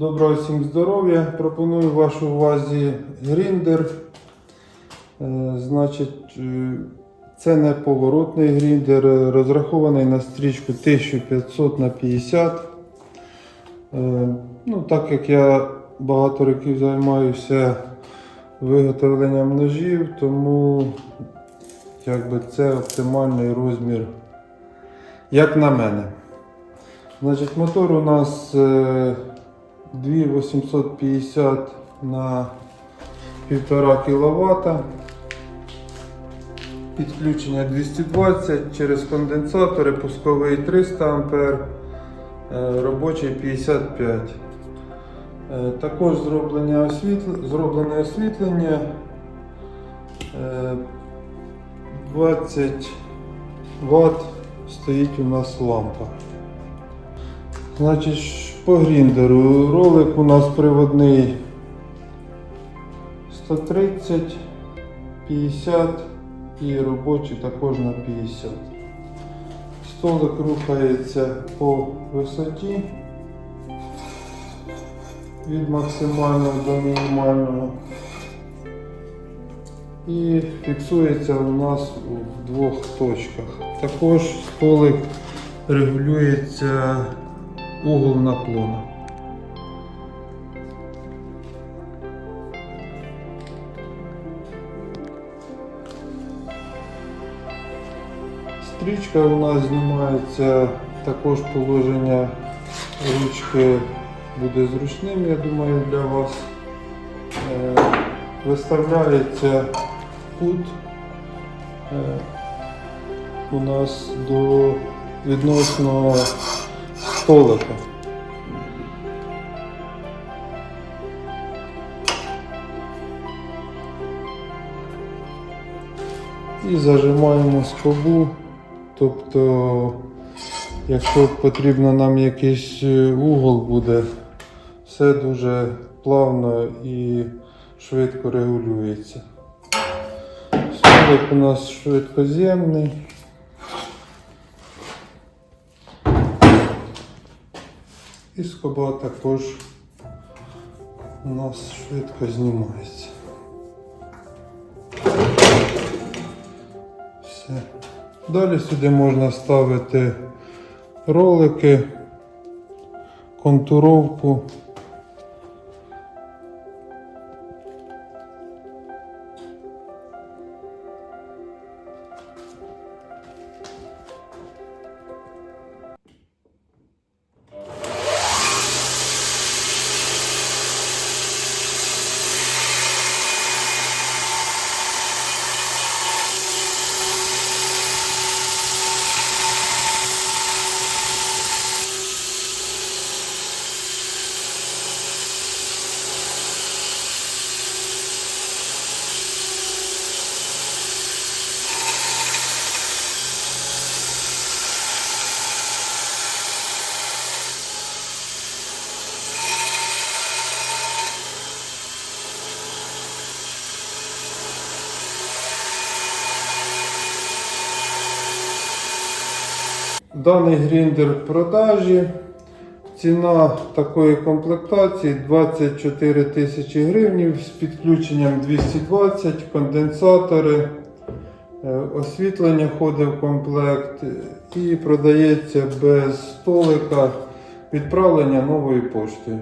Доброго всім здоров'я. Пропоную вашій увазі гріндер. Е, Значить, е, це не поворотний гріндер, е, розрахований на стрічку 1500 на 50. Е, Ну, так як я багато років займаюся виготовленням ножів, тому якби це оптимальний розмір, як на мене. Значить, мотор у нас 2850 на 1,5 кВт. Підключення 220 через конденсатори, пусковий 300 А, е, робочий 55. Е, Також зроблене освітлення, зроблене освітлення е, 20 Вт стоїть у нас лампа. Значить, по гріндеру ролик у нас приводний 130, 50 і робочий також на 50. Столик рухається по висоті від максимального до мінімального. І фіксується у нас в двох точках. Також столик регулюється угол наклону. Стрічка у нас знімається, також положення ручки буде зручним, я думаю, для вас. Е, Виставляється кут е, у нас до відносно столика. І зажимаємо скобу, тобто, якщо потрібно нам якийсь е, угол буде, все дуже плавно і швидко регулюється. Столик у нас швидкоз'ємний. І скоба також у нас швидко знімається. Все. Далі сюди можна ставити ролики, контуровку. Даний гріндер в продажі. Ціна такої комплектації 24 тисячі гривень з підключенням 220, конденсатори, е, освітлення ходить в комплект і продається без столика відправлення новою поштою.